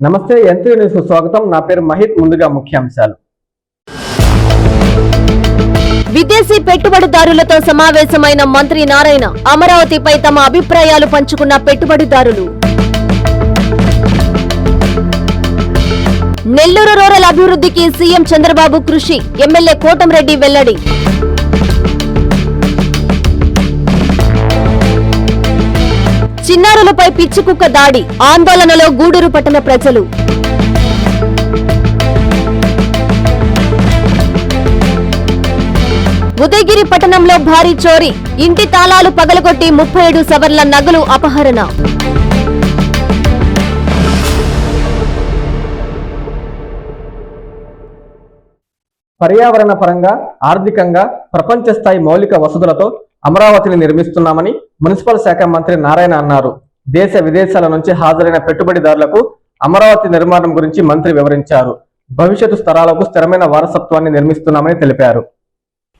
నమస్తే ఎంత్రీ న్యూస్ స్వాగతం. నా పేరు మహిత్ ముందుగా ముఖ్యాంశాలు. విదేశీ పెట్టుబడిదారులతో సమావేశమైన మంత్రి నారాయణ అమరావతిపై తమ అభిప్రాయాలు పంచుకున్న పెట్టుబడిదారులు. నెల్లూరు రూరల్ అభివృద్ధికి సీఎం చంద్రబాబు కృషి ఎమ్మెల్యే కోటంరెడ్డి వెల్లడి. చిన్నారులపై పిచ్చికుక్క దాడి ఆందోళనలో గూడూరు పట్టణ ప్రజలు. ఉదయగిరి పట్టణంలో భారీ చోరీ ఇంటి తాళాలు పగలగొట్టి ముప్పై ఏడు సవర్ల నగలు అపహరణ. పర్యావరణ పరంగా ఆర్థికంగా ప్రపంచ స్థాయి మౌలిక వసతులతో అమరావతిని నిర్మిస్తున్నామని మున్సిపల్ శాఖ మంత్రి నారాయణ అన్నారు. దేశ విదేశాల నుంచి హాజరైన పెట్టుబడిదారులకు అమరావతి నిర్మాణం గురించి మంత్రి వివరించారు. భవిష్యత్తు స్థలాలకు స్థిరమైన వారసత్వాన్ని నిర్మిస్తున్నామని తెలిపారు.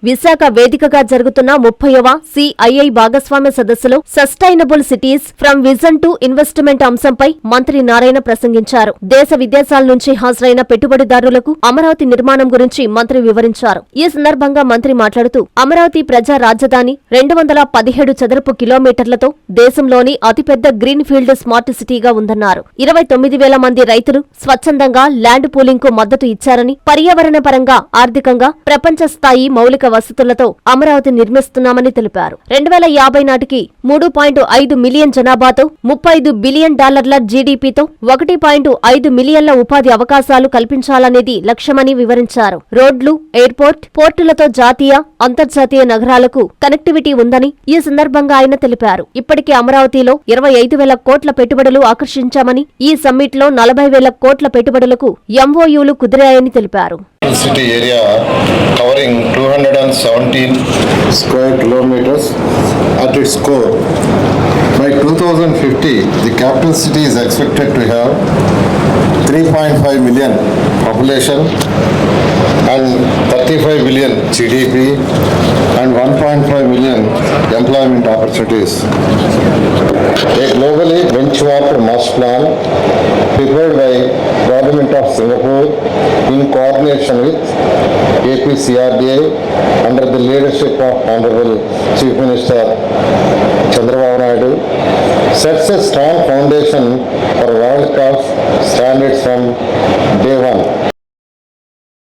విశాఖ వేదికగా జరుగుతున్న ముప్పైవ సిఐఐ భాగస్వామ్య సదస్సులో sustainable cities from vision to investment అంశంపై మంత్రి నారాయణ ప్రసంగించారు. దేశ విదేశాల నుంచి హాజరైన పెట్టుబడిదారులకు అమరావతి నిర్మాణం గురించి మంత్రి వివరించారు. ఈ సందర్భంగా మంత్రి మాట్లాడుతూ అమరావతి ప్రజా రాజధాని రెండు వందల పదిహేడు చదరపు కిలోమీటర్లతో దేశంలోని అతిపెద్ద గ్రీన్ ఫీల్డ్ స్మార్ట్ సిటీగా ఉందన్నారు. ఇరవై తొమ్మిది వేల మంది రైతులు స్వచ్ఛందంగా ల్యాండ్ పూలింగ్కు మద్దతు ఇచ్చారని పర్యావరణ పరంగా ఆర్థికంగా ప్రపంచ స్థాయి మౌలిక వసతులతో అమరావతి నిర్మిస్తున్నామని తెలిపారు. రెండు వేల యాభై నాటికి మూడు పాయింట్ ఐదు మిలియన్ జనాభాతో ముప్పై ఐదు బిలియన్ డాలర్ల జీడీపీతో ఒకటి పాయింట్ ఐదు మిలియన్ల ఉపాధి అవకాశాలు కల్పించాలనేది లక్ష్యమని వివరించారు. రోడ్లు ఎయిర్పోర్ట్ పోర్టులతో జాతీయ అంతర్జాతీయ నగరాలకు కనెక్టివిటీ ఉందని ఈ సందర్భంగా ఆయన తెలిపారు. ఇప్పటికే అమరావతిలో ఇరవై ఐదు వేల కోట్ల పెట్టుబడులు ఆకర్షించామని ఈ సమ్మిట్లో నలభై వేల కోట్ల పెట్టుబడులకు ఎంఓయూలు కుదిరాయని తెలిపారు. City area covering 217 square kilometers at its core. By 2050, the capital city is expected to have 3.5 million population and 35 billion GDP and 1.5 million employment opportunities. A globally benchmarked master plan prepared by Government of Singapore in coordination with APCRDA under the leadership of Honorable Chief Minister Chandrababu Naidu sets a strong foundation for world-class standards from day one.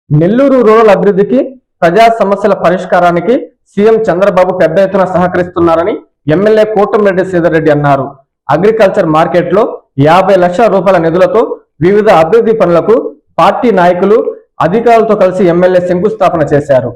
Nellore rural అభివృద్ధికి ప్రజా సమస్యల పరిష్కారానికి CM Chandrababu పెద్ద ఎత్తున సహకరిస్తున్నారని MLA Kotamreddy Sridhar Reddy అన్నారు. Agriculture మార్కెట్లో యాభై లక్షల రూపాయల నిధులతో వివిధ అభివృద్ధి పనులకు పార్టీ నాయకులు అధికారులతో కలిసి ఎమ్మెల్యే శంకుస్థాపన చేశారు.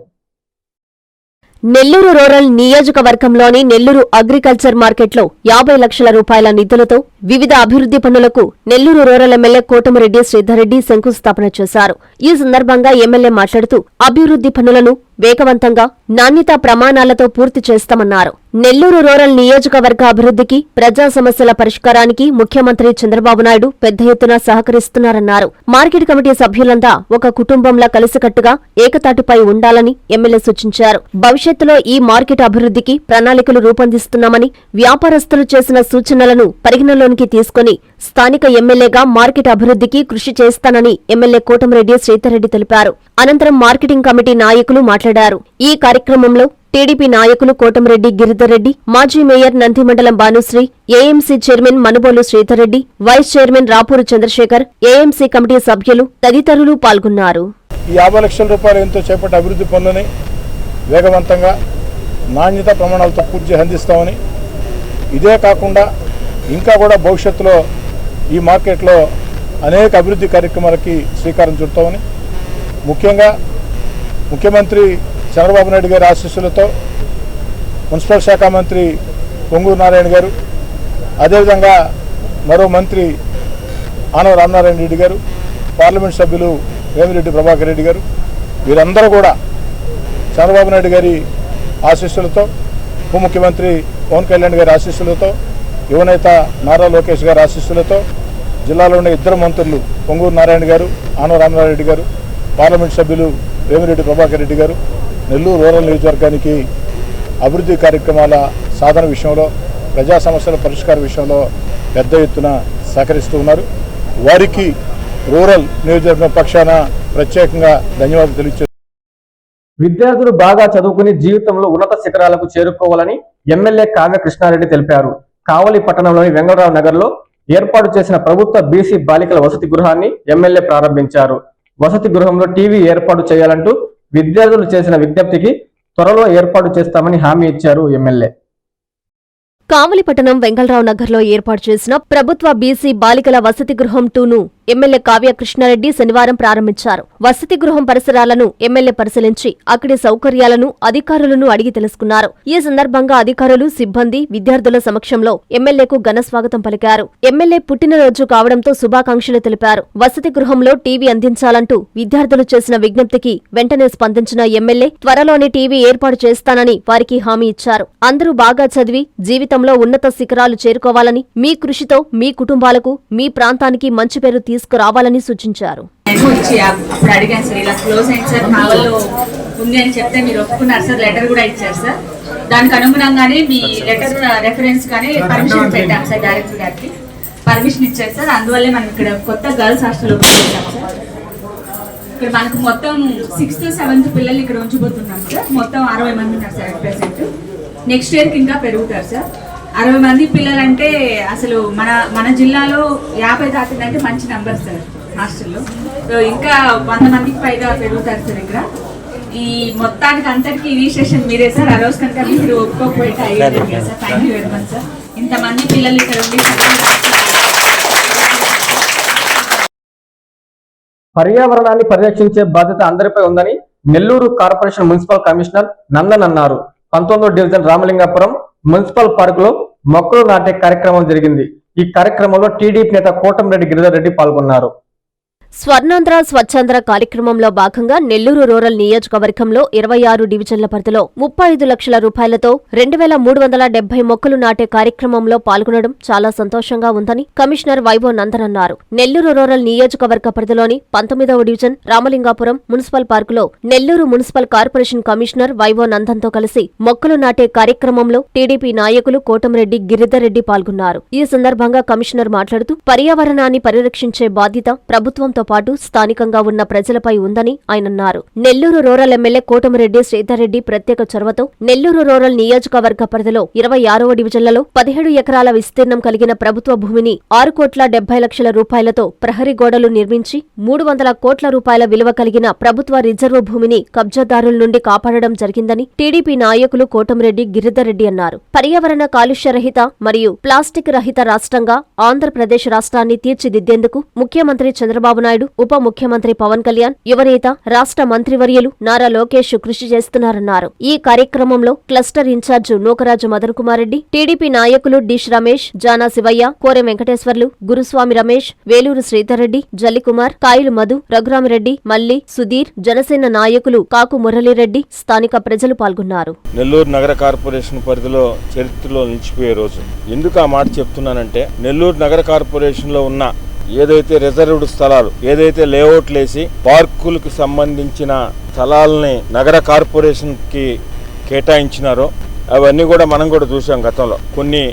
నెల్లూరు రూరల్ నియోజకవర్గంలోని నెల్లూరు అగ్రికల్చర్ మార్కెట్లో యాభై లక్షల రూపాయల నిధులతో వివిధ అభివృద్ధి పనులకు నెల్లూరు రూరల్ ఎమ్మెల్యే కోటమిరెడ్డి శ్రీధర్రెడ్డి శంకుస్థాపన చేశారు. ఈ సందర్భంగా ఎమ్మెల్యే మాట్లాడుతూ అభివృద్ధి పనులను వేగవంతంగా నాణ్యతా ప్రమాణాలతో పూర్తి చేస్తామన్నారు. నెల్లూరు రూరల్ నియోజకవర్గ అభివృద్ధికి ప్రజా సమస్యల పరిష్కారానికి ముఖ్యమంత్రి చంద్రబాబు నాయుడు పెద్ద ఎత్తున సహకరిస్తున్నారన్నారు. మార్కెట్ కమిటీ సభ్యులంతా ఒక కుటుంబంలా కలిసికట్టుగా ఏకతాటిపై ఉండాలని ఎమ్మెల్యే సూచించారు. భవిష్యత్తులో ఈ మార్కెట్ అభివృద్ధికి ప్రణాళికలు రూపొందిస్తున్నామని వ్యాపారస్తులు చేసిన సూచనలను పరిగణలోనికి తీసుకుని స్థానిక ఎమ్మెల్యేగా మార్కెట్ అభివృద్ధికి కృషి చేస్తానని ఎమ్మెల్యే కోటమిరెడ్డి శ్రీధర్రెడ్డి తెలిపారు. అనంతరం మార్కెటింగ్ కమిటీ నాయకులు మాట్లాడారు. ఈ కార్యక్రమంలో టీడీపీ నాయకులు కోటమిరెడ్డి గిరిధర్రెడ్డి మాజీ mayor Nandimandalam Bhanusri AMC chairman Manubolu Sridhar Reddy vice chairman Rapur Chandrasekhar AMC committee సభ్యులు తదితరులు పాల్గొన్నారు. యాభై లక్షల రూపాయలు ఎంతో చేపట్టి అభివృద్ధి పనులని వేగవంతంగా నాణ్యత ప్రమాణాలతో పూర్తి అందిస్తామని. ఇదే కాకుండా ఇంకా కూడా భవిష్యత్తులో ఈ మార్కెట్లో అనేక అభివృద్ధి కార్యక్రమాలకి శ్రీకారం చుడతామని ముఖ్యంగా ముఖ్యమంత్రి చంద్రబాబు నాయుడు గారి ఆశీస్సులతో మున్సిపల్ శాఖ మంత్రి పొంగూరు నారాయణ గారు అదేవిధంగా మరో మంత్రి ఆనవ రామనారాయణ రెడ్డి గారు పార్లమెంట్ సభ్యులు వేమిరెడ్డి ప్రభాకర్ రెడ్డి గారు వీరందరూ కూడా చంద్రబాబు నాయుడు గారి ఆశీస్సులతో ఉప ముఖ్యమంత్రి పవన్ కళ్యాణ్ గారి ఆశీస్సులతో యువనేత నారా లోకేష్ గారి ఆశీస్సులతో జిల్లాలో ఉన్న ఇద్దరు మంత్రులు పొంగూరు నారాయణ గారు ఆనవ రామారెడ్డి రెడ్డి గారు పార్లమెంట్ సభ్యులు వేమిరెడ్డి ప్రభాకర్ రెడ్డి గారు నెల్లూరు రూరల్ నియోజకవర్గానికి అభివృద్ధి కార్యక్రమాల సాధన విషయంలో ప్రజా సమస్యల పరిష్కార విషయంలో పెద్ద ఎత్తున సహకరిస్తూ ఉన్నారు. వారికి రూరల్ నియోజకవర్గం పక్షాన ప్రత్యేకంగా ధన్యవాదాలు తెలియజేస్తున్నాను విద్యార్థులు బాగా చదువుకుని జీవితంలో ఉన్నత శిఖరాలకు చేరుకోవాలని ఎమ్మెల్యే కావ్య కృష్ణారెడ్డి తెలిపారు. కావలి పట్టణంలోని వెంగళరావు నగర్లో ఏర్పాటు చేసిన ప్రభుత్వ బీసీ బాలికల వసతి గృహాన్ని ఎమ్మెల్యే ప్రారంభించారు. వసతి గృహంలో టీవీ ఏర్పాటు చేయాలంటూ విద్యార్థులు చేసిన విజ్ఞప్తికి త్వరలో ఏర్పాటు చేస్తామని హామీ ఇచ్చారు ఎమ్మెల్యే. కావలిపట్టణం వెంగళరావు నగర్లో ఏర్పాటు చేసిన ప్రభుత్వ బీసీ బాలికల వసతి గృహం టూను ఎమ్మెల్యే కావ్య కృష్ణారెడ్డి శనివారం ప్రారంభించారు. వసతి గృహం పరిసరాలను ఎమ్మెల్యే పరిశీలించి అక్కడి సౌకర్యాలను అధికారులను అడిగి తెలుసుకున్నారు. ఈ సందర్భంగా అధికారులు సిబ్బంది విద్యార్థుల సమక్షంలో ఎమ్మెల్యేకు ఘన స్వాగతం పలికారు. ఎమ్మెల్యే పుట్టినరోజు కావడంతో శుభాకాంక్షలు తెలిపారు. వసతి గృహంలో టీవీ అందించాలంటూ విద్యార్థులు చేసిన విజ్ఞప్తికి వెంటనే స్పందించిన ఎమ్మెల్యే త్వరలోనే టీవీ ఏర్పాటు చేస్తానని వారికి హామీ ఇచ్చారు. అందరూ బాగా చదివి జీవితం జీవితంలో ఉన్నత శిఖరాలు చేరుకోవాలని మీ కృషితో మీ కుటుంబాలకు మీ ప్రాంతానికి మంచి పేరు తీసుకురావాలని సూచించారు. అప్పుడు అడిగాను సార్ ఇలా క్లోజ్ అయింది సార్ కావల్లో ఉంది అని చెప్తే మీరు ఒప్పుకున్నారు సార్ లెటర్ కూడా ఇచ్చారు సార్. దానికి అనుగుణంగానే మీ లెటర్ రెఫరెన్స్ కానీ పర్మిషన్ పెట్టాం సార్ డైరెక్టర్ గారికి. పర్మిషన్ ఇచ్చారు సార్ అందువల్లే మనం ఇక్కడ కొత్త గర్ల్స్ హాస్టల్ ఓపెన్ చేశాం సార్. ఇక్కడ మనకు మొత్తం సిక్స్త్ సెవెంత్ పిల్లలు ఇక్కడ ఉంచబోతున్నాం సార్. మొత్తం అరవై మంది ఉన్నారు సార్ ప్రెసెంట్. నెక్స్ట్ ఇయర్కి ఇంకా పెరుగుతారు సార్. అరవై మంది పిల్లలంటే అసలు మన మన జిల్లాలో యాభై దాటిందంటే మంచి నెంబర్ సార్ హాస్టల్లో. సో ఇంకా వంద మందికి పైగా పెరుగుతారు సార్ ఇక్కడ. ఈ మొత్తానికి అంతటికి ఇనిషియేషన్ మీరే సార్. ఆ రోజు కనుక మీరు కదా sir thank you very much sir. ఇంతమంది పిల్లలు ఇక్కడ ఉండి పర్యావరణాన్ని పరిరక్షించే బాధ్యత అందరిపై ఉందని Nellore corporation municipal commissioner Nandan అన్నారు. పంతొమ్మిదో డివిజన్ రామలింగాపురం మున్సిపల్ పార్క్లో మొక్కలు నాటే కార్యక్రమం జరిగింది. ఈ కార్యక్రమంలో టీడీపీ నేత కోటంరెడ్డి గిరిధర్ రెడ్డి పాల్గొన్నారు. స్వర్ణాంధ్ర స్వచ్ఛాంధ్ర కార్యక్రమంలో భాగంగా నెల్లూరు రూరల్ నియోజకవర్గంలో ఇరవై ఆరు డివిజన్ల పరిధిలో ముప్పై ఐదు లక్షల రూపాయలతో రెండు వేల మూడు వందల డెబ్బై మొక్కలు నాటే కార్యక్రమంలో పాల్గొనడం చాలా సంతోషంగా ఉందని కమిషనర్ వైభవ్ నందన్ అన్నారు. నెల్లూరు రూరల్ నియోజకవర్గ పరిధిలోని పంతొమ్మిదవ డివిజన్ రామలింగాపురం మున్సిపల్ పార్కులో Nellore municipal corporation commissioner Vaibhav నందన్తో కలిసి మొక్కలు నాటే కార్యక్రమంలో టీడీపీ నాయకులు కోటంరెడ్డి గిరిధర్రెడ్డి పాల్గొన్నారు. ఈ సందర్భంగా కమిషనర్ మాట్లాడుతూ పర్యావరణాన్ని పరిరక్షించే బాధ్యత ప్రభుత్వంతో పాటు స్థానికంగా ఉన్న ప్రజలపై ఉందని ఆయనన్నారు నెల్లూరు రూరల్ ఎమ్మెల్యే కోటమిరెడ్డి శ్రీధర్రెడ్డి ప్రత్యేక చొరవతో నెల్లూరు రూరల్ నియోజకవర్గ పరిధిలో ఇరవై ఆరవ డివిజన్లలో పదిహేడు ఎకరాల విస్తీర్ణం కలిగిన ప్రభుత్వ భూమిని ఆరు కోట్ల డెబ్బై లక్షల రూపాయలతో ప్రహరీ గోడలు నిర్మించి మూడు వందల కోట్ల రూపాయల విలువ కలిగిన ప్రభుత్వ రిజర్వు భూమిని కబ్జాదారుల నుండి కాపాడడం జరిగిందని టీడీపీ నాయకులు కోటమిరెడ్డి గిరిధర్రెడ్డి అన్నారు. పర్యావరణ కాలుష్య రహిత మరియు ప్లాస్టిక్ రహిత రాష్ట్రంగా ఆంధ్రప్రదేశ్ రాష్ట్రాన్ని తీర్చిదిద్దేందుకు ముఖ్యమంత్రి చంద్రబాబు నాయుడు ఉప ముఖ్యమంత్రి పవన్ కళ్యాణ్ యువనేత రాష్ట్ర మంత్రివర్యులు నారా లోకేష్ కృషి చేస్తున్నారన్నారు. ఈ కార్యక్రమంలో cluster incharge Nukaraju Madan Kumar Reddy TDP నాయకులు డిష్ రమేష్ జానా శివయ్య కోరె వెంకటేశ్వర్లు గురుస్వామి రమేష్ వేలూరు శ్రీధర్రెడ్డి జల్లికుమార్ కాయలు మధు రఘురామిరెడ్డి మల్లి సుధీర్ జనసేన నాయకులు కాకు మురళీరెడ్డి స్థానిక ప్రజలు పాల్గొన్నారు. నెల్లూరు నగర కార్పొరేషన్ పరిధిలో చరిత్రలో నిలిచిపోయే రోజు. ఎందుకు ఆ మాట చెప్తున్నానంటే నెల్లూరు నగర కార్పొరేషన్లో ఉన్న ఏదైతే రిజర్వ్డ్ స్థలాలు ఏదైతే లేఅవుట్లు వేసి పార్కులకు సంబంధించిన స్థలాలని నగర కార్పొరేషన్కి కేటాయించినారో అవన్నీ కూడా మనం కూడా చూసాం గతంలో. కొన్ని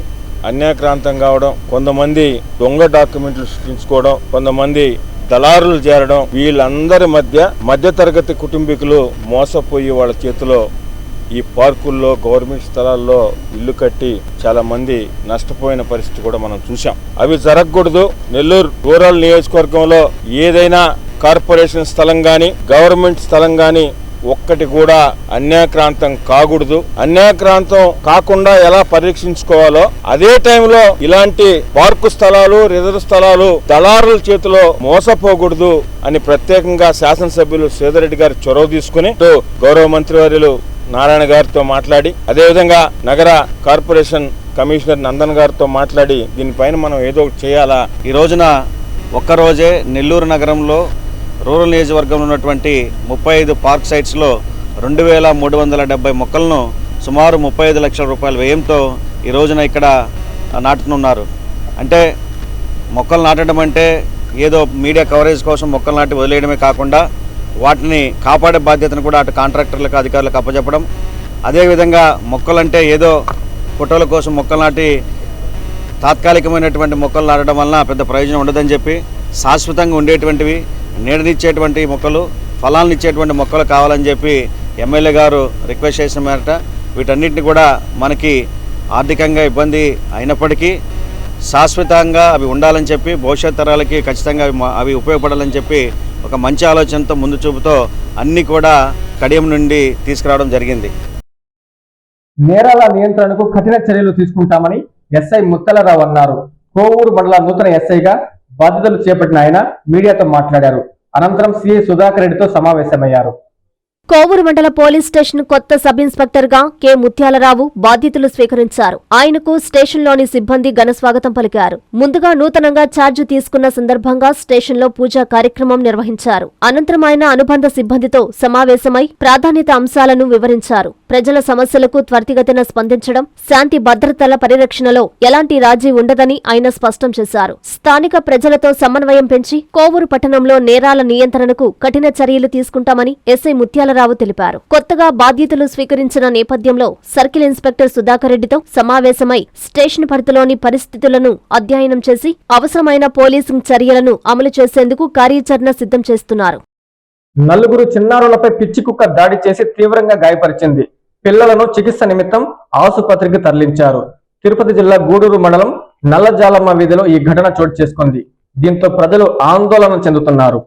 అన్యాక్రాంతం కావడం కొంతమంది దొంగ డాక్యుమెంట్లు సృష్టించుకోవడం కొంతమంది దళారులు చేరడం వీళ్ళందరి మధ్య మధ్యతరగతి కుటుంబీకులు మోసపోయి వాళ్ళ చేతిలో ఈ పార్కుల్లో గవర్నమెంట్ స్థలాల్లో ఇల్లు కట్టి చాలా మంది నష్టపోయిన పరిస్థితి కూడా మనం చూసాం అవి జరగకూడదు. నెల్లూరు రూరల్ నియోజకవర్గంలో ఏదైనా కార్పొరేషన్ స్థలం కానీ గవర్నమెంట్ స్థలం కానీ ఒక్కటి కూడా అన్యాక్రాంతం కాకూడదు. అన్యాక్రాంతం కాకుండా ఎలా పరీక్షించుకోవాలో అదే టైంలో ఇలాంటి పార్కు స్థలాలు రిజర్వ్ స్థలాలు దళారుల చేతిలో మోసపోకూడదు అని ప్రత్యేకంగా శాసనసభ్యులు శ్రీధరెడ్డి గారు చొరవ తీసుకుని గౌరవ మంత్రివర్యులు నారాయణ గారితో మాట్లాడి అదేవిధంగా నగర కార్పొరేషన్ కమిషనర్ నందన్ గారితో మాట్లాడి దీనిపైన మనం ఏదో ఒకటి చేయాలా? ఈ రోజున ఒక్కరోజే నెల్లూరు నగరంలో రూరల్ నియోజకవర్గంలో ఉన్నటువంటి ముప్పై ఐదు పార్క్ సైట్స్లో రెండు వేల మూడు వందల డెబ్బై మొక్కలను సుమారు ముప్పై ఐదు లక్షల రూపాయల వ్యయంతో ఈ రోజున ఇక్కడ నాటుతున్నారు. అంటే మొక్కలు నాటడం అంటే ఏదో మీడియా కవరేజ్ కోసం మొక్కలు నాటి వదిలేయడమే కాకుండా వాటిని కాపాడే బాధ్యతను కూడా అటు కాంట్రాక్టర్లకు అధికారులకు అప్పచెప్పడం. అదేవిధంగా మొక్కలంటే ఏదో ఫోటోల కోసం మొక్కలు నాటి తాత్కాలికమైనటువంటి మొక్కలు నాటడం వలన పెద్ద ప్రయోజనం ఉండదని చెప్పి శాశ్వతంగా ఉండేటువంటివి నీడనిచ్చేటువంటి మొక్కలు ఫలాలను ఇచ్చేటువంటి మొక్కలు కావాలని చెప్పి ఎమ్మెల్యే గారు రిక్వెస్ట్ చేసిన మేరట వీటన్నిటిని కూడా మనకి ఆర్థికంగా ఇబ్బంది అయినప్పటికీ శాశ్వతంగా అవి ఉండాలని చెప్పి భవిష్యత్ తరాలకి ఖచ్చితంగా అవి అవి ఉపయోగపడాలని చెప్పి ఒక మంచి ఆలోచనతో ముందు చూపుతో అన్నీ కూడా కడియం నుండి తీసుకురావడం జరిగింది. నేరాల నియంత్రణకు కఠిన చర్యలు తీసుకుంటామని ఎస్ఐ ముత్తలరావు అన్నారు. కోవూరు మండల నూతన ఎస్ఐగా బాధ్యతలు చేపట్టిన ఆయన మీడియాతో మాట్లాడారు. అనంతరం సిఐ సుధాకర్ రెడ్డితో సమావేశమయ్యారు. కోవూరు మండల పోలీస్ స్టేషన్ కొత్త సబ్ ఇన్స్పెక్టర్గా కె. ముత్యాలరావు బాధ్యతలు స్వీకరించారు. ఆయనకు స్టేషన్లోని సిబ్బంది ఘనస్వాగతం పలికారు. ముందుగా నూతనంగా ఛార్జ్ తీసుకున్న సందర్భంగా స్టేషన్లో పూజా కార్యక్రమం నిర్వహించారు. అనంతరం ఆయన అనుబంధ సిబ్బందితో సమావేశమై ప్రాధాన్యత అంశాలను వివరించారు. ప్రజల సమస్యలకు త్వరితగతిన స్పందించడం శాంతి భద్రతల పరిరక్షణలో ఎలాంటి రాజీ ఉండదని ఆయన స్పష్టం చేశారు. స్థానిక ప్రజలతో సమన్వయం పెంచి కోవూరు పట్టణంలో నేరాల నియంత్రణకు కఠిన చర్యలు తీసుకుంటామని ఎస్ఐ ముత్యాలరావు తెలిపారు. కొత్తగా బాధ్యతలు స్వీకరించిన నేపథ్యంలో సర్కిల్ ఇన్స్పెక్టర్ సుధాకర్ రెడ్డితో సమావేశమై స్టేషన్ పరిధిలోని పరిస్థితులను అధ్యయనం చేసి అవసరమైన పోలీసింగ్ చర్యలను అమలు చేసేందుకు కార్యాచరణ సిద్ధం చేస్తున్నారు. నలుగురు చిన్నారులపై పిచ్చి కుక్క దాడి చేసి తీవ్రంగా గాయపరిచింది. పిల్లలను చికిత్స నిమిత్తం ఆసుపత్రికి తరలించారు. తిరుపతి జిల్లా గూడూరు మండలం నల్లజాలమ్మ వీధిలో ఈ ఘటన చోటు చేసుకుంది. దీంతో ప్రజలు ఆందోళన చెందుతున్నారు.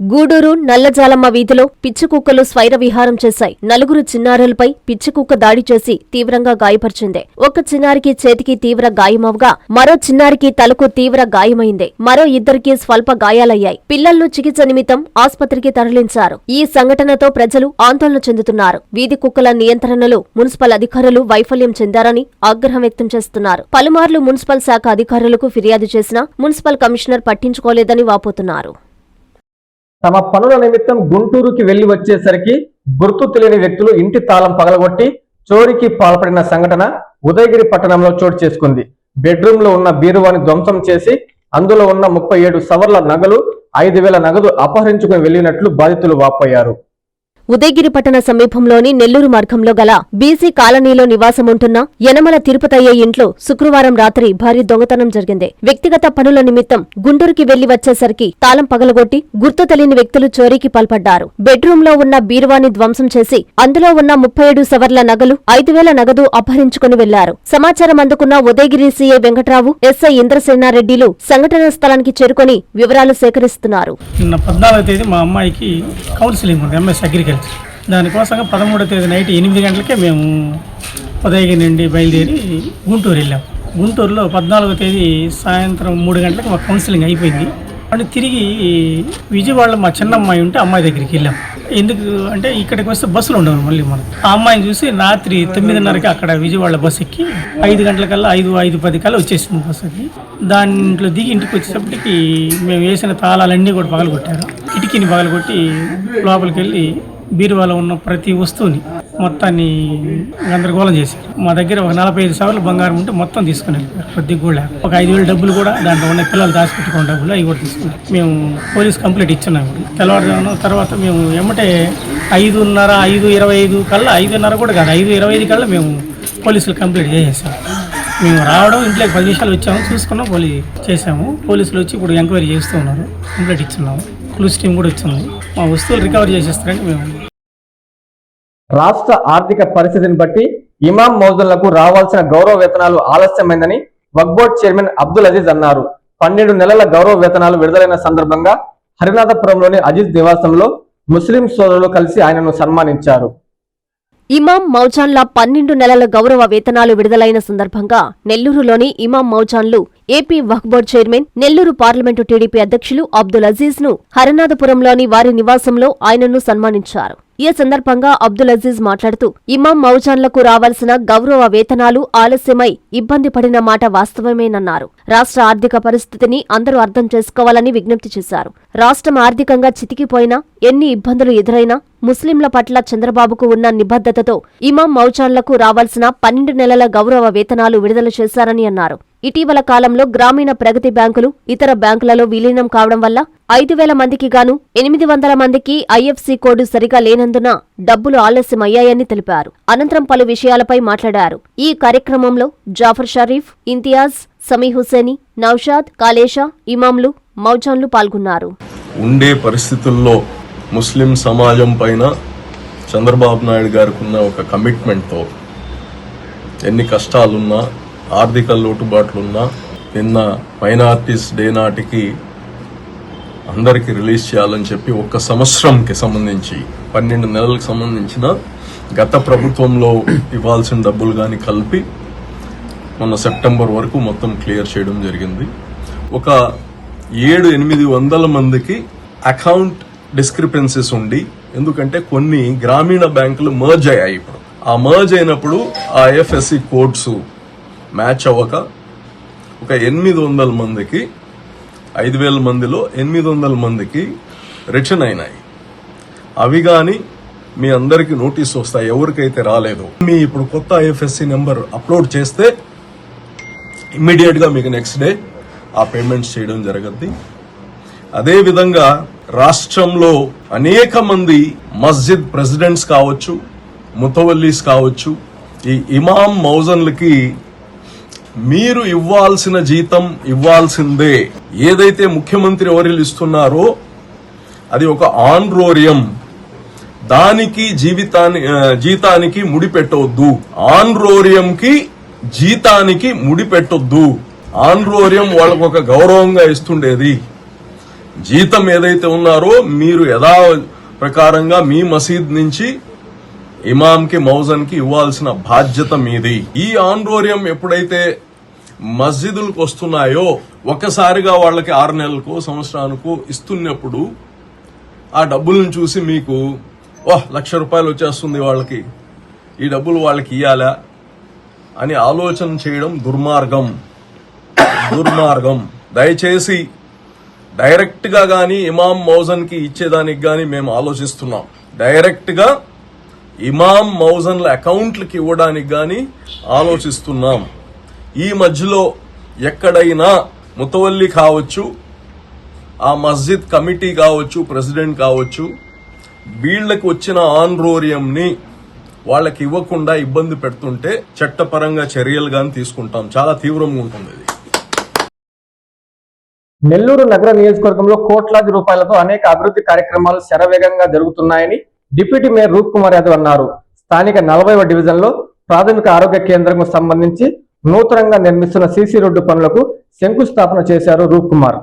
గూడూరు నల్లజాలమ్మ వీధిలో పిచ్చికుక్కలు స్వైర విహారం చేశాయి. నలుగురు చిన్నారులపై పిచ్చికుక్క దాడి చేసి తీవ్రంగా గాయపరిచింది. ఒక చిన్నారికి చేతికి తీవ్ర గాయమవగా మరో చిన్నారికి తలకు తీవ్ర గాయమైంది. మరో ఇద్దరికి స్వల్ప గాయాలయ్యాయి. పిల్లలను చికిత్స నిమిత్తం ఆసుపత్రికి తరలించారు. ఈ సంఘటనతో ప్రజలు ఆందోళన చెందుతున్నారు. వీధి కుక్కల నియంత్రణలో మున్సిపల్ అధికారులు వైఫల్యం చెందారని ఆగ్రహం వ్యక్తం చేస్తున్నారు. పలుమార్లు మున్సిపల్ శాఖ అధికారులకు ఫిర్యాదు చేసినా మున్సిపల్ కమిషనర్ పట్టించుకోలేదని వాపోతున్నారు. తమ పనుల నిమిత్తం గుంటూరుకి వెళ్ళి వచ్చేసరికి గుర్తు తెలియని వ్యక్తులు ఇంటి తాళం పగలగొట్టి చోరీకి పాల్పడిన సంఘటన ఉదయగిరి పట్టణంలో చోటు చేసుకుంది. బెడ్రూమ్లో ఉన్న బీరువాని ధ్వంసం చేసి అందులో ఉన్న ముప్పై ఏడు సవర్ల నగలు ఐదు వేల నగదు అపహరించుకుని వెళ్ళినట్లు బాధితులు వాపోయారు. ఉదయగిరి పట్టణ సమీపంలోని నెల్లూరు మార్గంలో గల బీసీ కాలనీలో నివాసముంటున్న యనమల తిరుపతయ్య ఇంట్లో శుక్రవారం రాత్రి భారీ దొంగతనం జరిగింది. వ్యక్తిగత పనుల నిమిత్తం గుంటూరుకి వెళ్ళి వచ్చేసరికి తాళం పగలగొట్టి గుర్తు తెలియని వ్యక్తులు చోరీకి పాల్పడ్డారు. బెడ్రూంలో ఉన్న బీరువాని ధ్వంసం చేసి అందులో ఉన్న ముప్పై ఏడు సవర్ల నగలు ఐదు వేల నగదు అపహరించుకుని వెళ్ళారు. సమాచారం అందుకున్న ఉదయగిరి సీఏ వెంకట్రావు ఎస్ఐ ఇంద్రసేనారెడ్డిలు సంఘటనా స్థలానికి చేరుకొని వివరాలు సేకరిస్తున్నారు. నిన్న పద్నాలుగో తేదీ మా అమ్మాయికి కౌన్సిలింగ్ ఉంది ఎంఎస్ అగ్రికల్చర్ దానికోసంగా పదమూడో తేదీ నైట్ ఎనిమిది గంటలకే మేము ఉదయగి నుండి బయలుదేరి గుంటూరు వెళ్ళాం. గుంటూరులో పద్నాలుగో తేదీ సాయంత్రం మూడు గంటలకు మా కౌన్సిలింగ్ అయిపోయింది. అంటే తిరిగి విజయవాడలో మా చిన్న అమ్మాయి ఉంటే అమ్మాయి దగ్గరికి వెళ్ళాం. ఎందుకు అంటే ఇక్కడికి వస్తే బస్సులు ఉండవు మళ్ళీ మనం ఆ అమ్మాయిని చూసి రాత్రి తొమ్మిదిన్నరకి అక్కడ విజయవాడ బస్ ఎక్కి ఐదు గంటలకల్లా ఐదు ఐదు పది కల్లా వచ్చేసింది బస్ అది. దాంట్లో దిగి ఇంటికి వచ్చేటప్పటికి మేము వేసిన తాళాలన్నీ కూడా పగలగొట్టారు. కిటికీని పగలగొట్టి లోపలికి వెళ్ళి బీరువాలో ఉన్న ప్రతి వస్తువుని మొత్తాన్ని గందరగోళం చేశారు మా దగ్గర ఒక నలభై ఐదు సవర్లు బంగారం ఉంటే మొత్తం తీసుకుని వెళ్ళిపోయారు. కొద్దిగా కూడా ఒక ఐదు వేల డబ్బులు కూడా దాంట్లో ఉన్న పిల్లలు దాచిపెట్టుకున్న డబ్బులు అవి కూడా తీసుకున్నాం మేము పోలీస్ కంప్లైంట్ ఇచ్చున్నాం ఇప్పుడు. తెల్లవారుజామున తర్వాత మేము ఎమ్మటే ఐదున్నర ఐదు ఇరవై ఐదు కల్లా ఐదున్నర కూడా కాదు ఐదు ఇరవై ఐదు కల్లా మేము పోలీసులు కంప్లైంట్ చేసేసాం. మేము రావడం ఇంట్లోకి పది నిమిషాలు వచ్చాము చూసుకున్నాం పోలీ చేసాము పోలీసులు వచ్చి ఇప్పుడు ఎంక్వైరీ చేస్తూ ఉన్నారు. కంప్లైంట్ ఇచ్చున్నాము. పోలీస్ టీం కూడా వచ్చింది. మా వస్తువులు రికవర్ చేసేస్తారని మేము రాష్ట్ర ఆర్థిక పరిస్థితిని బట్టి ఇమాం మౌజులకు రావాల్సిన గౌరవ వేతనాలు ఆలస్యమైందని వక్బోర్డ్ చైర్మన్ అబ్దుల్ అజీజ్ అన్నారు. పన్నెండు నెలల గౌరవ వేతనాలు విడుదలైన సందర్భంగా హరినాథపురంలోని అజీజ్ నివాసంలో ముస్లిం సోదరులు కలిసి ఆయనను సన్మానించారు. ఇమాం మౌజాన్ల పన్నెండు నెలల గౌరవ వేతనాలు విడుదలైన సందర్భంగా నెల్లూరులోని ఇమాం మౌజాన్లు AP Waqf board chairman Nellore parliament TDP అధ్యక్షులు అబ్దుల్ అజీజ్ను హరనాథపురంలోని వారి నివాసంలో ఆయనను సన్మానించారు. ఈ సందర్భంగా అబ్దుల్ అజీజ్ మాట్లాడుతూ ఇమాం మౌజాన్లకు రావాల్సిన గౌరవ వేతనాలు ఆలస్యమై ఇబ్బంది పడిన మాట వాస్తవమేనన్నారు. రాష్ట్ర ఆర్థిక పరిస్థితిని అందరూ అర్థం చేసుకోవాలని విజ్ఞప్తి చేశారు. రాష్ట్రం ఆర్థికంగా చితికిపోయినా ఎన్ని ఇబ్బందులు ఎదురైనా ముస్లింల పట్ల చంద్రబాబుకు ఉన్న నిబద్ధతతో ఇమాం మౌజాన్లకు రావాల్సిన పన్నెండు నెలల గౌరవ వేతనాలు విడుదల చేశారని అన్నారు. ఇటీవల కాలంలో గ్రామీణ ప్రగతి బ్యాంకులు ఇతర బ్యాంకులలో విలీనం కావడం వల్ల ఐదు వేల మందికి గాను ఎనిమిది వందల మందికి ఐఎఫ్సి కోడ్ సరిగా లేనందున డబ్బులు ఆలస్యమయ్యాయని తెలిపారు. అనంతరం పలు విషయాలపై మాట్లాడారు. ఈ కార్యక్రమంలో జాఫర్ షరీఫ్ ఇంతియాజ్ సమీ హుసేని నౌషాద్ కాలేషా ఇమాంలు మౌజాన్లు పాల్గొన్నారు. ఉండే పరిస్థితుల్లో ముస్లిం సమాజం పైన చంద్రబాబు నాయుడు గారికి ఉన్న ఒక కమిట్మెంట్తో ఎన్ని కష్టాలున్నా ఆర్థిక లోటుబాట్లున్నా నిన్న మైనార్టీస్ డే నాటికి అందరికీ రిలీజ్ చేయాలని చెప్పి ఒక్క సంవత్సరంకి సంబంధించి పన్నెండు నెలలకు సంబంధించిన గత ప్రభుత్వంలో ఇవ్వాల్సిన డబ్బులు కానీ కలిపి మొన్న సెప్టెంబర్ వరకు మొత్తం క్లియర్ చేయడం జరిగింది. ఒక ఏడు ఎనిమిది వందల మందికి అకౌంట్ డిస్క్రిపెన్సీస్ ఉండి ఎందుకంటే కొన్ని గ్రామీణ బ్యాంకులు మర్జ్ అయ్యాయి ఇప్పుడు. ఆ మర్జ్ అయినప్పుడు ఆ ఐఎఫ్ఎస్సి కోడ్స్ మ్యాచ్ అవ్వక ఒక ఎనిమిది వందల మందికి ఐదు వేల మందిలో ఎనిమిది వందల మందికి రిటర్న్ అయినాయి. అవి కానీ మీ అందరికి నోటీస్ వస్తాయి ఎవరికైతే రాలేదు. మీ ఇప్పుడు కొత్త ఐఎఫ్ఎస్సి నెంబర్ అప్లోడ్ చేస్తే ఇమ్మీడియట్గా మీకు నెక్స్ట్ డే ఆ పేమెంట్స్ చేయడం జరగద్ది. అదేవిధంగా రాష్ట్రంలో అనేక మంది మస్జిద్ ప్రెసిడెంట్స్ కావచ్చు ముతవల్లీస్ కావచ్చు ఈ ఇమాం మౌజన్లకి మీరు ఇవ్వాల్సిన జీతం ఇవ్వాల్సిందే. ఏదైతే ముఖ్యమంత్రి ఓరిలు ఇస్తున్నారో అది ఒక ఆన్రోరియం. దానికి జీవితాన్ని జీతానికి ముడి పెట్టవద్దు ఆన్రోరియంకి జీతానికి ముడి పెట్టొద్దు ఆన్రోరియం వాళ్ళకు ఒక గౌరవంగా ఇస్తుండేది. జీతం ఏదైతే ఉన్నారో మీరు యథా ప్రకారంగా మీ మసీద్ నుంచి ఇమాంకి మౌజన్కి ఇవ్వాల్సిన బాధ్యత మీది. ఈ ఆన్రోరియం ఎప్పుడైతే మస్జిదులకు వస్తున్నాయో ఒక్కసారిగా వాళ్ళకి ఆరు నెలలకు సంవత్సరానికో ఇస్తున్నప్పుడు ఆ డబ్బులను చూసి మీకు వాహ్ లక్ష రూపాయలు వచ్చేస్తుంది వాళ్ళకి. ఈ డబ్బులు వాళ్ళకి ఇయ్యాలా? అని ఆలోచన చేయడం దుర్మార్గం. దుర్మార్గం. దయచేసి డైరెక్ట్గా కానీ ఇమామ్ ఇమాం ఇచ్చేదానికి కానీ మేము ఆలోచిస్తున్నాం. డైరెక్ట్గా ఇమామ్ ఇమాం మౌజన్ల అకౌంట్లకి ఇవ్వడానికి కానీ ఆలోచిస్తున్నాం. ఈ మధ్యలో ఎక్కడైనా ముతవల్లి కావచ్చు ఆ మస్జిద్ కమిటీ కావచ్చు ప్రెసిడెంట్ కావచ్చు వీళ్ళకి వచ్చిన ఆన్రోరియంని వాళ్ళకి ఇవ్వకుండా ఇబ్బంది పెడుతుంటే చట్టపరంగా చర్యలు కానీ తీసుకుంటాం. చాలా తీవ్రంగా ఉంటుంది ఇది. నెల్లూరు నగర నియోజకవర్గంలో కోట్లాది రూపాయలతో అనేక అభివృద్ధి కార్యక్రమాలు శరవేగంగా జరుగుతున్నాయని డిప్యూటీ మేయర్ రూప్ కుమార్ యాదవ్ అన్నారు. స్థానిక నలభైవ డివిజన్లో ప్రాథమిక ఆరోగ్య కేంద్రం సంబంధించి నూతనంగా నిర్మిస్తున్న సీసీ రోడ్డు పనులకు శంకుస్థాపన చేశారు రూప్ కుమార్.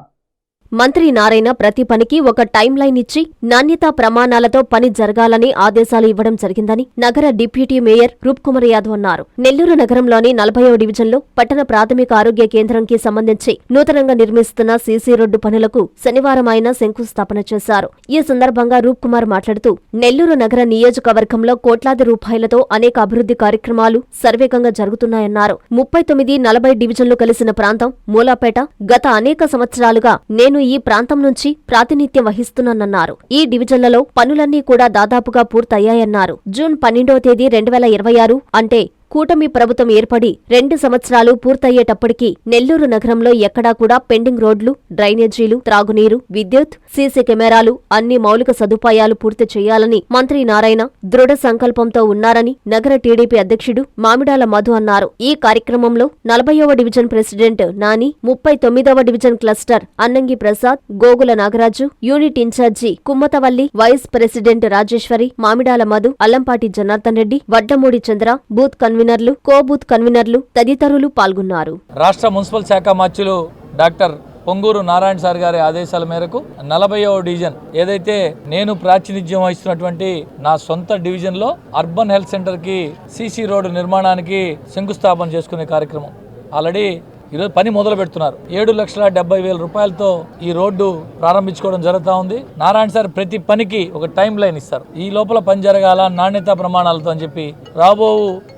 మంత్రి నారాయణ ప్రతి పనికి ఒక టైం లైన్ ఇచ్చి నాణ్యతా ప్రమాణాలతో పని జరగాలని ఆదేశాలు ఇవ్వడం జరిగిందని నగర డిప్యూటీ మేయర్ రూప్ కుమార్ యాదవ్ అన్నారు. నెల్లూరు నగరంలోని నలభైవ డివిజన్లో పట్టణ ప్రాథమిక ఆరోగ్య కేంద్రంకి సంబంధించి నూతనంగా నిర్మిస్తున్న సీసీ రోడ్డు పనులకు శనివారం ఆయన శంకుస్థాపన చేశారు. ఈ సందర్భంగా రూప్ కుమార్ మాట్లాడుతూ నెల్లూరు నగర నియోజకవర్గంలో కోట్లాది రూపాయలతో అనేక అభివృద్ధి కార్యక్రమాలు సర్వేగంగా జరుగుతున్నాయన్నారు. ముప్పై తొమ్మిది నలభై డివిజన్లు కలిసిన ప్రాంతం మూలాపేట గత అనేక సంవత్సరాలుగా నేను ఈ ప్రాంతం నుంచి ప్రాతినిధ్యం వహిస్తున్నానన్నారు. ఈ డివిజన్లలో పనులన్నీ కూడా దాదాపుగా పూర్తయ్యాయన్నారు. జూన్ పన్నెండో తేదీ రెండు వేల ఇరవై ఆరు అంటే కూటమి ప్రభుత్వం ఏర్పడి రెండు సంవత్సరాలు పూర్తయ్యేటప్పటికి నెల్లూరు నగరంలో ఎక్కడా కూడా పెండింగ్ రోడ్లు డ్రైనేజీలు త్రాగునీరు విద్యుత్ సీసీ కెమెరాలు అన్ని మౌలిక సదుపాయాలు పూర్తి చేయాలని మంత్రి నారాయణ దృఢ సంకల్పంతో ఉన్నారని నగర టీడీపీ అధ్యక్షుడు మామిడాల మధు అన్నారు. ఈ కార్యక్రమంలో నలభైవ డివిజన్ ప్రెసిడెంట్ నాని ముప్పై తొమ్మిదవ division cluster Annangi Prasad Gogula Nagaraju unit incharge Kummathavalli vice president Rajeswari Mamidala Madhu Allampati Janardhan Reddy Vaddamudi Chandra booth conveners co booth conveners తదితరులు పాల్గొన్నారు. రాష్ట్ర మున్సిపల్ శాఖ మంత్రులు డాక్టర్ పొంగూరు నారాయణ సార్ గారి ఆదేశాల మేరకు నలభైవ డివిజన్ ఏదైతే నేను ప్రాతినిధ్యం వహిస్తున్నటువంటి నా సొంత డివిజన్లో అర్బన్ హెల్త్ సెంటర్కి సీసీ రోడ్డు నిర్మాణానికి శంకుస్థాపన చేసుకునే కార్యక్రమం. ఆల్రెడీ ఈరోజు పని మొదలు పెడుతున్నారు. ఏడు లక్షల డెబ్బై వేల రూపాయలతో ఈ రోడ్డు ప్రారంభించుకోవడం జరుగుతూ ఉంది. నారాయణ సార్ ప్రతి పనికి ఒక టైం లైన్ ఇస్తారు. ఈ లోపల పని జరగాల నాణ్యత ప్రమాణాలతో అని చెప్పి రాబో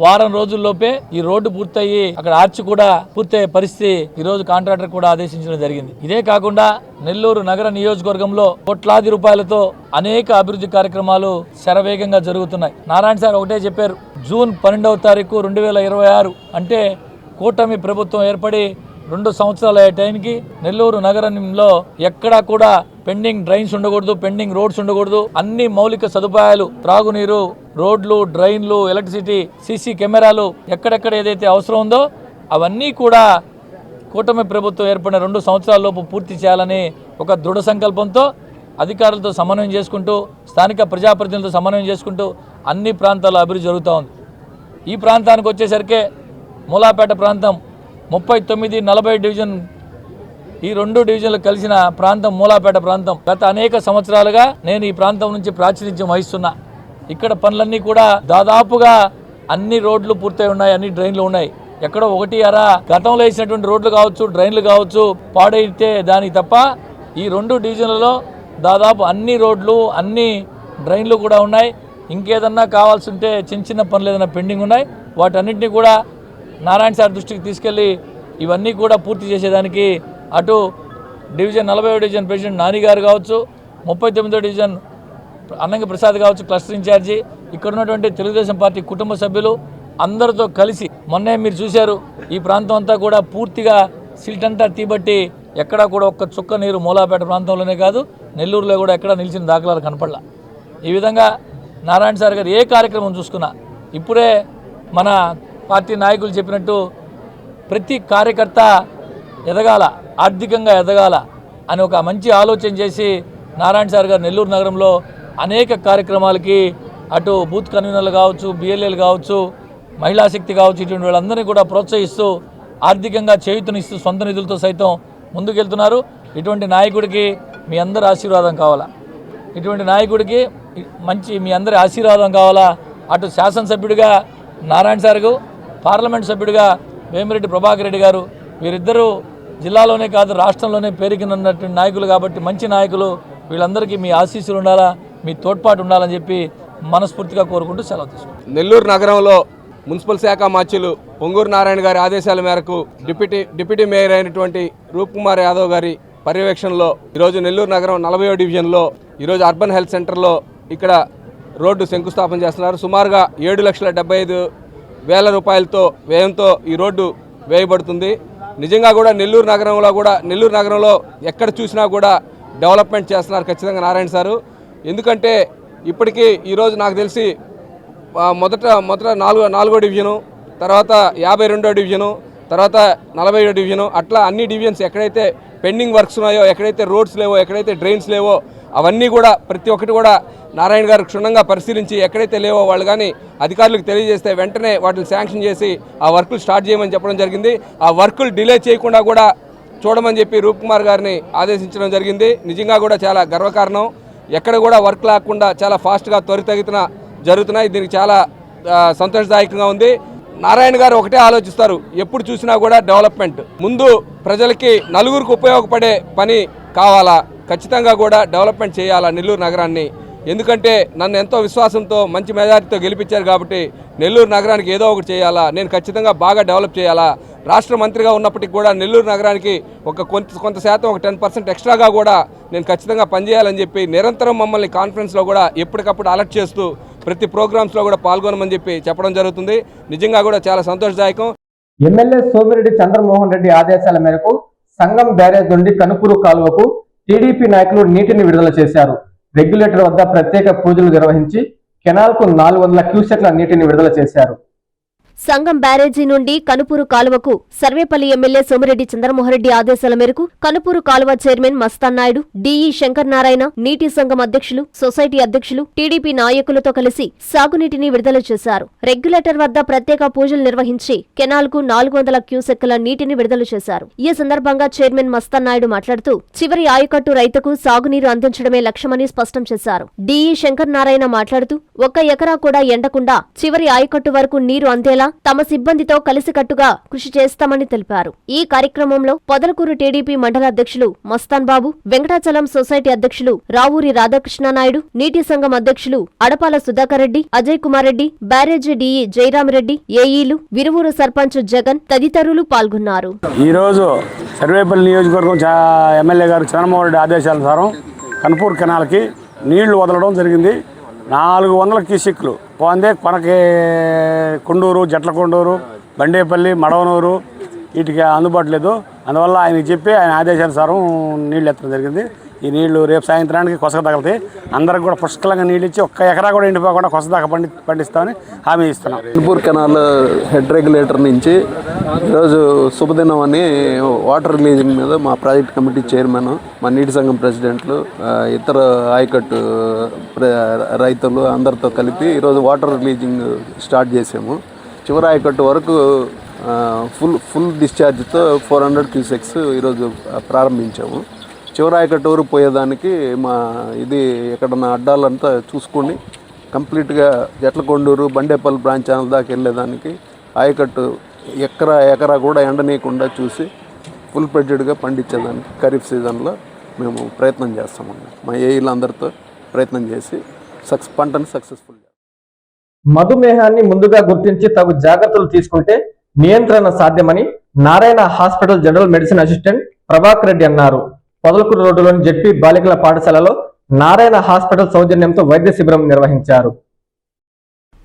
వారం రోజుల్లోపే ఈ రోడ్డు పూర్తయి అక్కడ ఆర్చి కూడా పూర్తయ్యే పరిస్థితి ఈ రోజు కాంట్రాక్టర్ కూడా ఆదేశించడం జరిగింది. ఇదే కాకుండా నెల్లూరు నగర నియోజకవర్గంలో కోట్లాది రూపాయలతో అనేక అభివృద్ధి కార్యక్రమాలు శరవేగంగా జరుగుతున్నాయి. నారాయణ సార్ ఒకటే చెప్పారు జూన్ పన్నెండవ తారీఖు రెండు వేల ఇరవై ఆరు అంటే కూటమి ప్రభుత్వం ఏర్పడి రెండు సంవత్సరాలు అయ్యే టైంకి నెల్లూరు నగరంలో ఎక్కడా కూడా పెండింగ్ డ్రైన్స్ ఉండకూడదు పెండింగ్ రోడ్స్ ఉండకూడదు. అన్ని మౌలిక సదుపాయాలు త్రాగునీరు రోడ్లు డ్రైన్లు ఎలక్ట్రిసిటీ సీసీ కెమెరాలు ఎక్కడెక్కడ ఏదైతే అవసరం ఉందో అవన్నీ కూడా కూటమి ప్రభుత్వం ఏర్పడిన రెండు సంవత్సరాల లోపు పూర్తి చేయాలని ఒక దృఢ సంకల్పంతో అధికారులతో సమన్వయం చేసుకుంటూ స్థానిక ప్రజాప్రతినిధులతో సమన్వయం చేసుకుంటూ అన్ని ప్రాంతాల్లో అభివృద్ధి జరుగుతూ ఉంది. ఈ ప్రాంతానికి వచ్చేసరికి మూలాపేట ప్రాంతం ముప్పై తొమ్మిది నలభై డివిజన్ ఈ రెండు డివిజన్లు కలిసిన ప్రాంతం మూలాపేట ప్రాంతం. గత అనేక సంవత్సరాలుగా నేను ఈ ప్రాంతం నుంచి ప్రాతినిధ్యం వహిస్తున్నా. ఇక్కడ పనులన్నీ కూడా దాదాపుగా అన్ని రోడ్లు పూర్తయి ఉన్నాయి అన్ని డ్రైన్లు ఉన్నాయి. ఎక్కడో ఒకటి అర గతంలో వేసినటువంటి రోడ్లు కావచ్చు డ్రైన్లు కావచ్చు పాడైతే దానికి తప్ప ఈ రెండు డివిజన్లలో దాదాపు అన్ని రోడ్లు అన్ని డ్రైన్లు కూడా ఉన్నాయి. ఇంకేదన్నా కావాల్సి ఉంటే చిన్న చిన్న పనులు ఏదైనా పెండింగ్ ఉన్నాయి. వాటన్నింటినీ కూడా నారాయణ సార్ దృష్టికి తీసుకెళ్ళి ఇవన్నీ కూడా పూర్తి చేసేదానికి అటు డివిజన్ నలభై డివిజన్ ప్రెసిడెంట్ నాని గారు కావచ్చు ముప్పై తొమ్మిదో డివిజన్ అన్నంగి ప్రసాద్ కావచ్చు క్లస్టర్ ఇన్ఛార్జి ఇక్కడ ఉన్నటువంటి తెలుగుదేశం పార్టీ కుటుంబ సభ్యులు అందరితో కలిసి మొన్నే మీరు చూశారు ఈ ప్రాంతం అంతా కూడా పూర్తిగా సిల్ట్ అంతా తీబట్టి ఎక్కడా కూడా ఒక్క చుక్క నీరు మూలాపేట ప్రాంతంలోనే కాదు నెల్లూరులో కూడా ఎక్కడా నిలిచిన దాఖలాలు కనపడలా. ఈ విధంగా నారాయణ సార్ గారు ఏ కార్యక్రమం చూసుకున్నా ఇప్పుడే మన పార్టీ నాయకులు చెప్పినట్టు ప్రతి కార్యకర్త ఎదగాల ఆర్థికంగా ఎదగాల అని ఒక మంచి ఆలోచన చేసి నారాయణ సార్ గారు నెల్లూరు నగరంలో అనేక కార్యక్రమాలకి అటు బూత్ కన్వీనర్లు కావచ్చు బిఎల్ఏలు కావచ్చు మహిళా శక్తి కావచ్చు ఇటువంటి వాళ్ళందరినీ కూడా ప్రోత్సహిస్తూ ఆర్థికంగా చేయుతనిస్తూ సొంత నిధులతో సైతం ముందుకెళ్తున్నారు. ఇటువంటి నాయకుడికి మీ అందరి ఆశీర్వాదం కావాలా? ఇటువంటి నాయకుడికి మంచి మీ అందరి ఆశీర్వాదం కావాలా? అటు శాసనసభ్యుడిగా నారాయణ సార్కు పార్లమెంట్ సభ్యుడిగా వేమిరెడ్డి ప్రభాకర్ రెడ్డి గారు వీరిద్దరూ జిల్లాలోనే కాదు రాష్ట్రంలోనే పేరుకినటువంటి నాయకులు కాబట్టి మంచి నాయకులు. వీళ్ళందరికీ మీ ఆశీస్సులు ఉండాలా మీ తోడ్పాటు ఉండాలని చెప్పి మనస్ఫూర్తిగా కోరుకుంటూ సెలవు తీసుకుంటాం నెల్లూరు నగరంలో మున్సిపల్ శాఖ మాచ్యులు పొంగూరు నారాయణ గారి ఆదేశాల మేరకు డిప్యూటీ డిప్యూటీ మేయర్ అయినటువంటి రూప్ కుమార్ యాదవ్ గారి పర్యవేక్షణలో ఈరోజు నెల్లూరు నగరం నలభైవ డివిజన్లో ఈరోజు అర్బన్ హెల్త్ సెంటర్లో ఇక్కడ రోడ్డు శంకుస్థాపన చేస్తున్నారు. సుమారుగా ఏడు లక్షల డెబ్బై ఐదు వేల రూపాయలతో వ్యయంతో ఈ రోడ్డు వేయబడుతుంది. నిజంగా కూడా నెల్లూరు నగరంలో కూడా నెల్లూరు నగరంలో ఎక్కడ చూసినా కూడా డెవలప్మెంట్ చేస్తున్నారు ఖచ్చితంగా నారాయణ సారు. ఎందుకంటే ఇప్పటికీ ఈరోజు నాకు తెలిసి మొదట మొదట నాలుగో నాలుగో డివిజను తర్వాత యాభై రెండో డివిజను తర్వాత నలభై డివిజను అట్లా అన్ని డివిజన్స్ ఎక్కడైతే పెండింగ్ వర్క్స్ ఉన్నాయో ఎక్కడైతే రోడ్స్ లేవో ఎక్కడైతే డ్రైన్స్ లేవో అవన్నీ కూడా ప్రతి ఒక్కటి కూడా నారాయణ గారు క్షుణ్ణంగా పరిశీలించి ఎక్కడైతే లేవో వాళ్ళు కానీ అధికారులకు తెలియజేస్తే వెంటనే వాటిని శాంక్షన్ చేసి ఆ వర్కులు స్టార్ట్ చేయమని చెప్పడం జరిగింది. ఆ వర్కులు డిలే చేయకుండా కూడా చూడమని చెప్పి రూప్ కుమార్ గారిని ఆదేశించడం జరిగింది. నిజంగా కూడా చాలా గర్వకారణం. ఎక్కడ కూడా వర్క్ లేకుండా చాలా ఫాస్ట్గా త్వరితగతిన జరుగుతున్నాయి. దీనికి చాలా సంతోషదాయకంగా ఉంది. నారాయణ గారు ఒకటే ఆలోచిస్తారు. ఎప్పుడు చూసినా కూడా డెవలప్మెంట్. ముందు ప్రజలకి నలుగురికి ఉపయోగపడే పని కావాలా? ఖచ్చితంగా కూడా డెవలప్మెంట్ చేయాలా నెల్లూరు నగరాన్ని? ఎందుకంటే నన్ను ఎంతో విశ్వాసంతో మంచి మెజారిటీతో గెలిపించారు కాబట్టి నెల్లూరు నగరానికి ఏదో ఒకటి చేయాలా నేను ఖచ్చితంగా బాగా డెవలప్ చేయాలా. రాష్ట్ర మంత్రిగా ఉన్నప్పటికీ కూడా నెల్లూరు నగరానికి ఒక కొంత కొంత శాతం ఒక టెన్ పర్సెంట్ ఎక్స్ట్రాగా కూడా నేను ఖచ్చితంగా పనిచేయాలని చెప్పి నిరంతరం మమ్మల్ని కాన్ఫరెన్స్లో కూడా ఎప్పటికప్పుడు అలర్ట్ చేస్తూ ప్రతి ప్రోగ్రామ్స్లో కూడా పాల్గొనమని చెప్పి చెప్పడం జరుగుతుంది. నిజంగా కూడా చాలా సంతోషదాయకం. ఎమ్మెల్యే సోమిరెడ్డి చంద్రమోహన్ రెడ్డి ఆదేశాల మేరకు సంఘం బ్యారేజ్ నుండి కనుపూరు కాలువకు టీడీపీ నాయకులు నీటిని విడుదల చేశారు. రెగ్యులేటర్ వద్ద ప్రత్యేక పూజలు నిర్వహించి కెనాల్కు నాలుగు వందల క్యూసెట్ల నీటిని విడుదల చేశారు. సంగం బ్యారేజీ నుండి కనుపూరు కాలువకు సర్వేపల్లి ఎమ్మెల్యే సోమిరెడ్డి చంద్రమోహన్రెడ్డి ఆదేశాల మేరకు కనుపూరు కాలువ చైర్మన్ మస్తాన్ నాయుడు డిఈ శంకర్ నారాయణ నీటి సంఘం అధ్యక్షులు సొసైటీ అధ్యక్షులు టీడీపీ నాయకులతో కలిసి సాగునీటిని విడుదల చేశారు. రెగ్యులేటర్ వద్ద ప్రత్యేక పూజలు నిర్వహించి కెనాల్కు నాలుగు వందల క్యూసెక్కుల నీటిని విడుదల చేశారు. ఈ సందర్భంగా చైర్మన్ మస్తాన్ నాయుడు మాట్లాడుతూ చివరి ఆయకట్టు రైతుకు సాగునీరు అందించడమే లక్ష్యమని స్పష్టం చేశారు. డిఈ శంకర్ నారాయణ మాట్లాడుతూ ఒక్క ఎకరా కూడా ఎండకుండా చివరి ఆయకట్టు వరకు నీరు అందేలా తమ సిబ్బందితో కలిసికట్టుగా కృషి చేస్తామని తెలిపారు. ఈ కార్యక్రమంలో పొదలకూరు టీడీపీ మండల అధ్యక్షులు మస్తాన్ బాబు వెంకటాచలం సొసైటీ అధ్యక్షులు రావూరి రాధాకృష్ణనాయుడు నీటి సంఘం అధ్యక్షులు అడపాల సుధాకర్ రెడ్డి అజయ్ కుమార్ రెడ్డి బ్యారేజీ డిఈ జయరామరెడ్డి ఏఈలు విరువూరు సర్పంచ్ జగన్ తదితరులు పాల్గొన్నారు. ఈరోజు సర్వేపల్లి నియోజకవర్గం ఎమ్మెల్యే గారు చంద్రమోహన్ రెడ్డి ఆదేశానుసారం కన్పూర్ కెనాల్కి నీళ్ళు వదలడం జరిగింది. నాలుగు వందల క్యూసిక్లు. పోందే కొనకి కొండూరు జట్ల కొండూరు బండేపల్లి మడవనూరు వీటికి అందుబాటు లేదు. అందువల్ల ఆయనకి చెప్పి ఆయన ఆదేశానుసారం నీళ్ళు ఎత్తడం జరిగింది. ఈ నీళ్ళు రేపు సాయంత్రానికి కొసక తగలుతాయి. అందరికి కూడా పుష్కలంగా నీళ్ళు ఇచ్చి ఒక్క ఎకరా కూడా ఎండిపోకుండా కొస దాకా పండి పండిస్తామని హామీ ఇస్తున్నాం. ఇన్పూర్ కెనాల్ హెడ్ రెగ్యులేటర్ నుంచి ఈరోజు శుభదినం అని వాటర్ రిలీజింగ్ మీద మా ప్రాజెక్ట్ కమిటీ చైర్మన్ మా నీటి సంఘం ప్రెసిడెంట్లు ఇతర ఆయకట్టు ప్ర- రైతులు అందరితో కలిపి ఈరోజు వాటర్ రిలీజింగ్ స్టార్ట్ చేసాము. చివరి ఆయకట్టు వరకు ఫుల్ ఫుల్ డిశ్చార్జ్తో ఫోర్ హండ్రెడ్ క్యూసెక్స్ ఈరోజు ప్రారంభించాము. చివరి వరకు పోయేదానికి మా ఇది ఎక్కడన్నా అడ్డాలంతా చూసుకొని కంప్లీట్గా జట్లకొండూరు బండేపల్లి బ్రాంచ్ ఛానల్ దాకా వెళ్ళేదానికి ఆయకట్టు ఎకరా ఎకరా కూడా ఎండనీయకుండా చూసి ఫుల్ ప్రెడ్జెడ్గా పండించేదానికి ఖరీఫ్ సీజన్లో మేము ప్రయత్నం చేస్తామండి మా ఏఈలందరితో ప్రయత్నం చేసి సక్సెస్ పంటను సక్సెస్ఫుల్ మధుమేహాన్ని ముందుగా గుర్తించి తగు జాగ్రత్తలు తీసుకుంటే నియంత్రణ సాధ్యమని Narayana hospital general medicine assistant Prabhakar Reddy అన్నారు. పొదలకూరు రోడ్డులోని జెడ్పీ బాలికల పాఠశాలలో నారాయణ హాస్పిటల్ సౌజన్యంతో వైద్య శిబిరం నిర్వహించారు.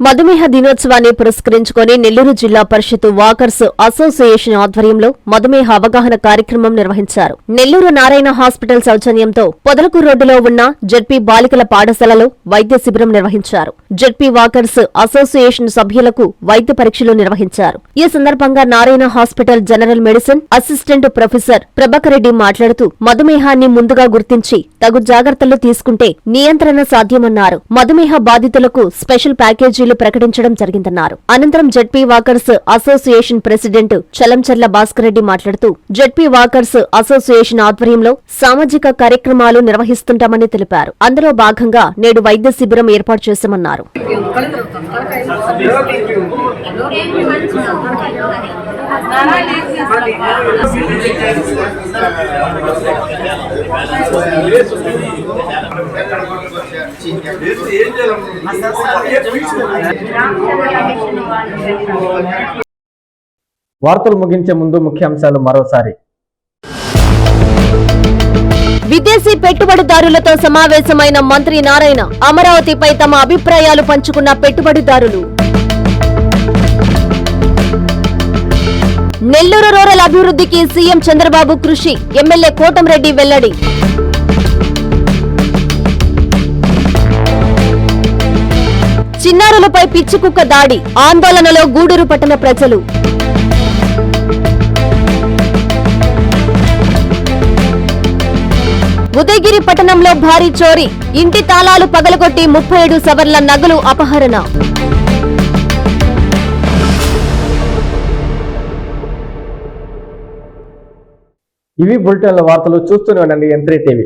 మధుమేహ దినోత్సవాన్ని పురస్కరించుకొని నెల్లూరు జిల్లా పరిషత్ వాకర్స్ అసోసియేషన్ ఆధ్వర్యంలో మధుమేహ అవగాహన కార్యక్రమం నిర్వహించారు. నెల్లూరు నారాయణ హాస్పిటల్ సౌజన్యంతో పొదలకు రోడ్డులో ఉన్న జడ్పీ బాలికల పాఠశాలలో వైద్య శిబిరం నిర్వహించారు. జడ్పీ వాకర్స్ అసోసియేషన్ సభ్యులకు వైద్య పరీక్షలు నిర్వహించారు. ఈ సందర్భంగా Narayana hospital general medicine assistant professor Prabhakar Reddy మాట్లాడుతూ మధుమేహాన్ని ముందుగా గుర్తించి తగు జాగ్రత్తలు తీసుకుంటే నియంత్రణ సాధ్యమన్నారు. మధుమేహ బాధితులకు స్పెషల్ ప్యాకేజీలు ప్రకటించడం జరిగిందన్నారు. అనంతరం ZP walkers association president Chalancharla Bhaskar Reddy మాట్లాడుతూ జడ్పీ వాకర్స్ అసోసియేషన్ ఆధ్వర్యంలో సామాజిక కార్యక్రమాలు నిర్వహిస్తుంటామని తెలిపారు. అందులో భాగంగా నేడు వైద్య శిబిరం ఏర్పాటు చేశామన్నారు. వార్తలు ముగించే ముందు ముఖ్యాంశాలు మరోసారి. విదేశీ పెట్టుబడిదారులతో సమావేశమైన మంత్రి నారాయణ అమరావతిపై తమ అభిప్రాయాలు పంచుకున్న పెట్టుబడిదారులు. నెల్లూరు రూరల్ అభివృద్ధికి సీఎం చంద్రబాబు కృషి ఎమ్మెల్యే కోటంరెడ్డి వెల్లడి. చిన్నారులపై పిచ్చికుక్క దాడి ఆందోళనలో గూడూరు పట్టణ ప్రజలు. ఉదయగిరి పట్టణంలో భారీ చోరీ ఇంటి తాళాలు పగలగొట్టి ముప్పై ఏడు సవర్ల నగలు అపహరణ. ఇవి బులెటిన్ల వార్తలు చూస్తూనే ఉండండి ఎంత్రీ టీవీ